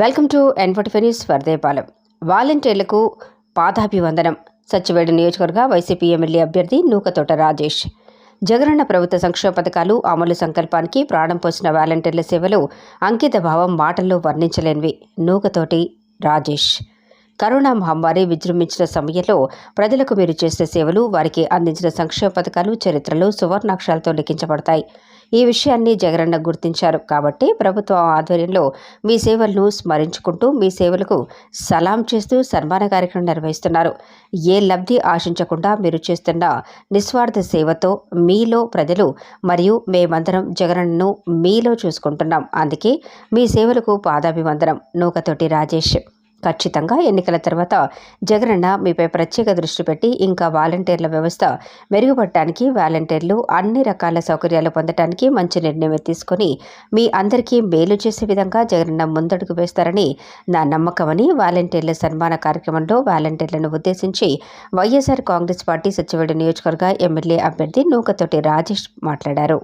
Welcome to N forty news Varadayyapalem వాలంటీర్లకు పాదాభివందనం. సచ్చివేడు నియోజకవర్గ వైసీపీ ఎమ్మెల్యే అభ్యర్థి నూకతోట రాజేష్. జగనన్న ప్రభుత్వ సంక్షేమ పథకాలు అమలు సంకల్పానికి ప్రాణం పోసిన వాలంటీర్ల సేవలు అంకిత భావం మాటల్లో వర్ణించలేనివి. నూకతోటి రాజేష్. కరోనా మహమ్మారి విజృంభించిన సమయంలో ప్రజలకు మీరు చేసిన సేవలు వారికి అందించిన సంక్షేమ పథకాలు చరిత్రలో సువర్ణాక్షరాలతో లిఖించబడతాయి. ఈ విషయాన్ని జగనన్న గుర్తించారు. కాబట్టి ప్రభుత్వం ఆధ్వర్యంలో మీ సేవలను స్మరించుకుంటూ మీ సేవలకు సలాం చేస్తూ సన్మాన కార్యక్రమం నిర్వహిస్తున్నారు. ఏ లబ్ధి ఆశించకుండా మీరు చేస్తున్న నిస్వార్థ సేవతో మీలో ప్రజలు మరియు మేమందరం జగనన్నను మీలో చూసుకుంటున్నాం. అందుకే మీ సేవలకు పాదాభివందనం. నూకతోటి రాజేష్ ఖచ్చితంగా ఎన్నికల తర్వాత జగనన్న మీపై ప్రత్యేక దృష్టి పెట్టి ఇంకా వాలంటీర్ల వ్యవస్థ మెరుగుపడటానికి వాలంటీర్లు అన్ని రకాల సౌకర్యాలు పొందటానికి మంచి నిర్ణయం తీసుకొని మీ అందరికీ మేలు చేసే విధంగా జగనన్న ముందడుగు వేస్తారని నా నమ్మకమని వాలంటీర్ల సన్మాన కార్యక్రమంలో వాలంటీర్లను ఉద్దేశించి వైఎస్ఆర్ కాంగ్రెస్ పార్టీ సచివుడి నియోజకవర్గ ఎమ్మెల్యే అభ్యర్థి నూకతోటి రాజేష్ మాట్లాడారు.